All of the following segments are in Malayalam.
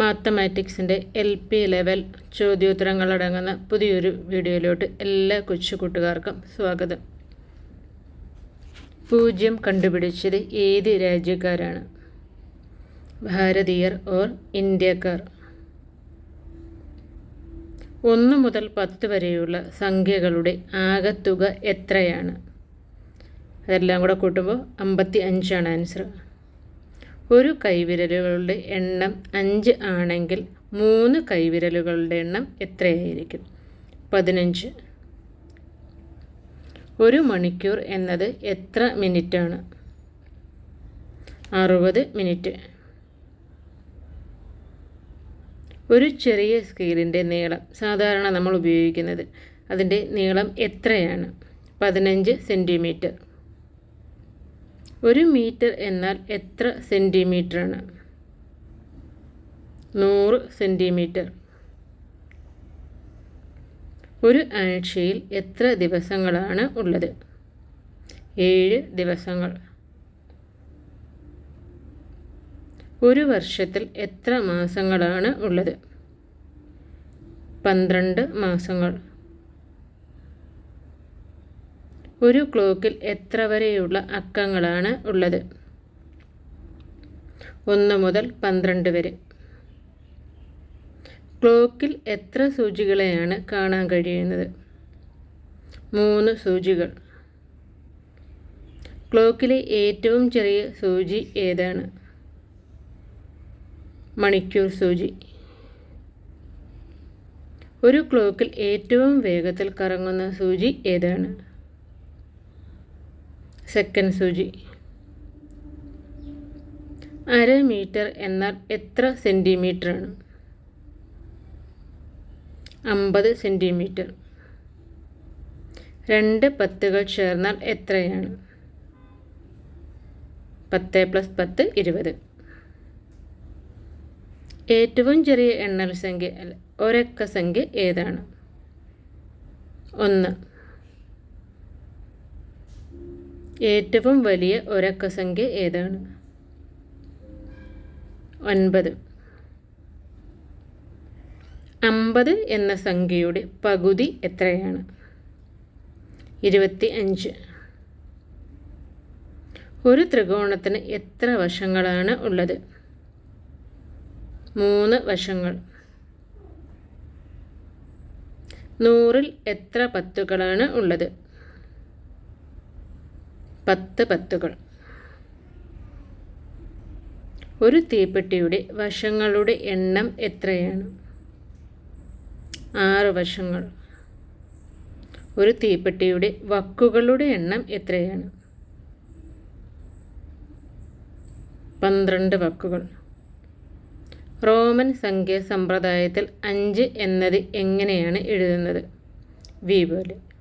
മാത്തമാറ്റിക്സിന്റെ എൽ പി ലെവൽ ചോദ്യോത്തരങ്ങളടങ്ങുന്ന പുതിയൊരു വീഡിയോയിലോട്ട് എല്ലാ കൊച്ചു കൂട്ടുകാർക്കും സ്വാഗതം. പൂജ്യം കണ്ടുപിടിച്ചത് ഏത് രാജ്യക്കാരാണ്? ഭാരതീയർ ഓർ ഇന്ത്യക്കാർ? ഒന്ന് മുതൽ പത്ത് വരെയുള്ള സംഖ്യകളുടെ ആകത്തുക എത്രയാണ്? അതെല്ലാം കൂടെ കൂട്ടുമ്പോൾ അമ്പത്തി അഞ്ചാണ് ആൻസർ. ഒരു കൈവിരലുകളുടെ എണ്ണം അഞ്ച് ആണെങ്കിൽ മൂന്ന് കൈവിരലുകളുടെ എണ്ണം എത്രയായിരിക്കും? പതിനഞ്ച്. ഒരു മണിക്കൂർ എന്നത് എത്ര മിനിറ്റാണ്? അറുപത് മിനിറ്റ്. ഒരു ചെറിയ സ്കെയിലിന്റെ നീളം സാധാരണ നമ്മൾ ഉപയോഗിക്കുന്നത് അതിന്റെ നീളം എത്രയാണ്? പതിനഞ്ച് സെന്റിമീറ്റർ. ഒരു മീറ്റർ എന്നാൽ എത്ര സെന്റിമീറ്ററാണ് നൂറ് സെന്റിമീറ്റർ ഒരു ആഴ്ചയിൽ എത്ര ദിവസങ്ങളാണ് ഉള്ളത്? ഏഴ് ദിവസങ്ങൾ. ഒരു വർഷത്തിൽ എത്ര മാസങ്ങളാണ് ഉള്ളത്? പന്ത്രണ്ട് മാസങ്ങൾ. ഒരു ക്ലോക്കിൽ എത്ര വരെയുള്ള അക്കങ്ങളാണ് ഉള്ളത്? ഒന്ന് മുതൽ പന്ത്രണ്ട് വരെ. ക്ലോക്കിൽ എത്ര സൂചികളെയാണ് കാണാൻ കഴിയുന്നത്? മൂന്ന് സൂചികൾ. ക്ലോക്കിലെ ഏറ്റവും ചെറിയ സൂചി ഏതാണ്? മണിക്കൂർ സൂചി. ഒരു ക്ലോക്കിൽ ഏറ്റവും വേഗത്തിൽ കറങ്ങുന്ന സൂചി ഏതാണ്? സെക്കൻഡ് സൂചി. അര മീറ്റർ എന്നാൽ എത്ര സെന്റിമീറ്ററാണ് അമ്പത് സെന്റിമീറ്റർ രണ്ട് പത്തുകൾ ചേർന്നാൽ എത്രയാണ്? പത്ത് പ്ലസ് പത്ത് ഇരുപത്. ഏറ്റവും ചെറിയ എണ്ണൽ സംഖ്യ ഒരക്ക സംഖ്യ ഏതാണ്? ഒന്ന്. ഏറ്റവും വലിയ ഒരക്ക സംഖ്യ ഏതാണ്? ഒൻപത്. അമ്പത് എന്ന സംഖ്യയുടെ പകുതി എത്രയാണ്? ഇരുപത്തി അഞ്ച് ഒരു ത്രികോണത്തിന് എത്ര വശങ്ങളാണ് ഉള്ളത്? മൂന്ന് വശങ്ങൾ. നൂറിൽ എത്ര പത്തുകളാണ് ഉള്ളത്? പത്ത് പത്തുകൾ. ഒരു തീപ്പെട്ടിയുടെ വശങ്ങളുടെ എണ്ണം എത്രയാണ്? ആറ് വശങ്ങൾ. ഒരു തീപ്പെട്ടിയുടെ വക്കുകളുടെ എണ്ണം എത്രയാണ്? പന്ത്രണ്ട് വക്കുകൾ. റോമൻ സംഖ്യ സമ്പ്രദായത്തിൽ അഞ്ച് എന്നത് എങ്ങനെയാണ് എഴുതുന്നത്? വി പോലെ.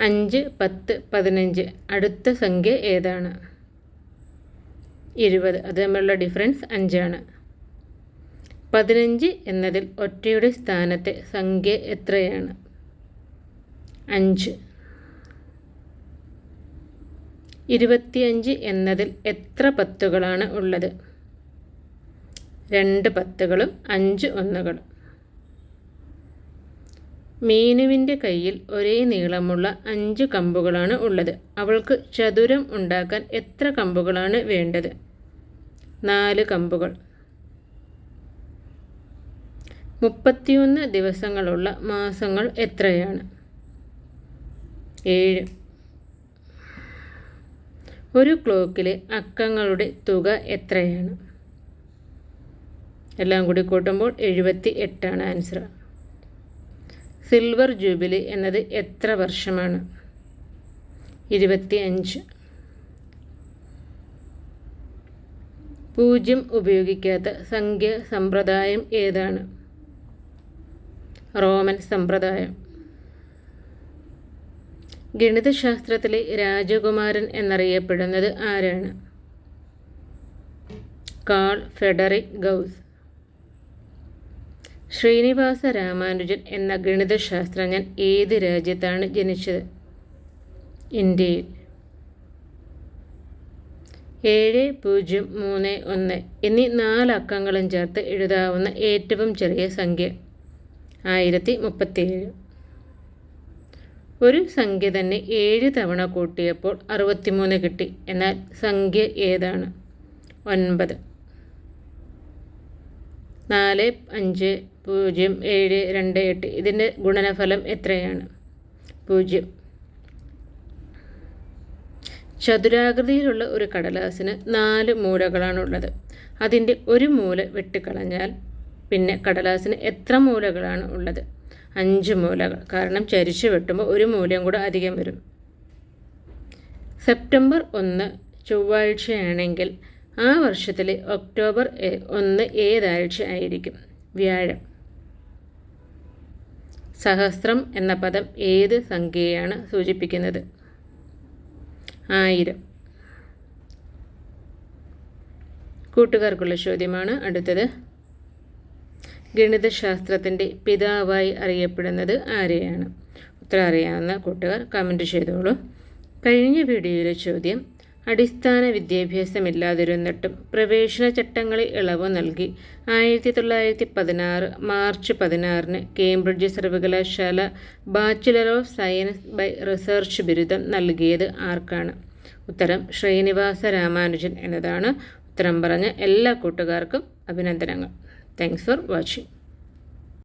അഞ്ച് പത്ത് പതിനഞ്ച്. അടുത്ത സംഖ്യ ഏതാണ്? ഇരുപത്. അത് തമ്മിലുള്ള ഡിഫറൻസ് അഞ്ചാണ്. പതിനഞ്ച് എന്നതിൽ ഒറ്റയുടെ സ്ഥാനത്തെ സംഖ്യ എത്രയാണ്? അഞ്ച്. ഇരുപത്തിയഞ്ച് എന്നതിൽ എത്ര പത്തുകളാണ് ഉള്ളത്? രണ്ട് പത്തുകളും അഞ്ച് ഒന്നുകളും. മീനുവിന്റെ കയ്യിൽ ഒരേ നീളമുള്ള അഞ്ച് കമ്പുകളാണ് ഉള്ളത്. അവൾക്ക് ചതുരം ഉണ്ടാക്കാൻ എത്ര കമ്പുകളാണ് വേണ്ടത്? നാല് കമ്പുകൾ. മുപ്പത്തിയൊന്ന് ദിവസങ്ങളുള്ള മാസങ്ങൾ എത്രയാണ്? ഏഴ്. ഒരു ക്ലോക്കിലെ അക്കങ്ങളുടെ തുക എത്രയാണ്? എല്ലാം കൂടി കൂട്ടുമ്പോൾ എഴുപത്തി എട്ടാണ് ആൻസർ. സിൽവർ ജൂബിലി എന്നത് എത്ര വർഷമാണ്? ഇരുപത്തി അഞ്ച് പൂജ്യം ഉപയോഗിക്കാത്ത സംഖ്യ സമ്പ്രദായം ഏതാണ്? റോമൻ സമ്പ്രദായം. ഗണിതശാസ്ത്രത്തിലെ രാജകുമാരൻ എന്നറിയപ്പെടുന്നത് ആരാണ്? Carl Friedrich Gauss. Srinivasa Ramanujan എന്ന ഗണിതശാസ്ത്രജ്ഞൻ ഏത് രാജ്യത്താണ് ജനിച്ചത്? ഇന്ത്യയിൽ. ഏഴ് പൂജ്യം മൂന്ന് ഒന്ന് എന്നീ നാല് അക്കങ്ങളും ചേർത്ത് എഴുതാവുന്ന ഏറ്റവും ചെറിയ സംഖ്യ ആയിരത്തി മുപ്പത്തിയേഴ് ഒരു സംഖ്യ തന്നെ ഏഴ് തവണ കൂട്ടിയപ്പോൾ അറുപത്തിമൂന്ന് കിട്ടി. എന്നാൽ സംഖ്യ ഏതാണ്? ഒൻപത്. നാല് അഞ്ച് പൂജ്യം ഏഴ് രണ്ട് എട്ട് ഇതിന്റെ ഗുണനഫലം എത്രയാണ്? പൂജ്യം. ചതുരാകൃതിയിലുള്ള ഒരു കടലാസിന് നാല് മൂലകളാണുള്ളത്. അതിന്റെ ഒരു മൂല വെട്ടിക്കളഞ്ഞാൽ പിന്നെ കടലാസിന് എത്ര മൂലകളാണ് ഉള്ളത്? അഞ്ച് മൂലകൾ. കാരണം ചരിച്ച് വെട്ടുമ്പോൾ ഒരു മൂലയും കൂടെ അധികം വരും. സെപ്റ്റംബർ ഒന്ന് ചൊവ്വാഴ്ചയാണെങ്കിൽ ആ വർഷത്തിലെ ഒക്ടോബർ ഒന്ന് ഏതാഴ്ച ആയിരിക്കും. വ്യാഴം. സഹസ്രം എന്ന പദം ഏത് സംഖ്യയാണ് സൂചിപ്പിക്കുന്നത്? ആയിരം. കൂട്ടുകാർക്കുള്ള ചോദ്യമാണ് അടുത്തത്. ഗണിതശാസ്ത്രത്തിന്റെ പിതാവായി അറിയപ്പെടുന്നത് ആരെയാണ്? ഉത്തരം അറിയാവുന്ന കൂട്ടുകാർ കമന്റ് ചെയ്തോളൂ. കഴിഞ്ഞ വീഡിയോയിലെ ചോദ്യം അടിസ്ഥാന വിദ്യാഭ്യാസമില്ലാതിരുന്നിട്ടും പ്രവേശന ചട്ടങ്ങളിൽ ഇളവ് നൽകി. ആയിരത്തി തൊള്ളായിരത്തി പതിനാറ് മാർച്ച് പതിനാറിന് കേംബ്രിഡ്ജ് സർവകലാശാല bachelor of science by research ബിരുദം നൽകിയത് ആർക്കാണ്? ഉത്തരം ശ്രീനിവാസ രാമാനുജൻ എന്നതാണ്. ഉത്തരം പറഞ്ഞ എല്ലാ കൂട്ടുകാർക്കും അഭിനന്ദനങ്ങൾ. Thanks for watching.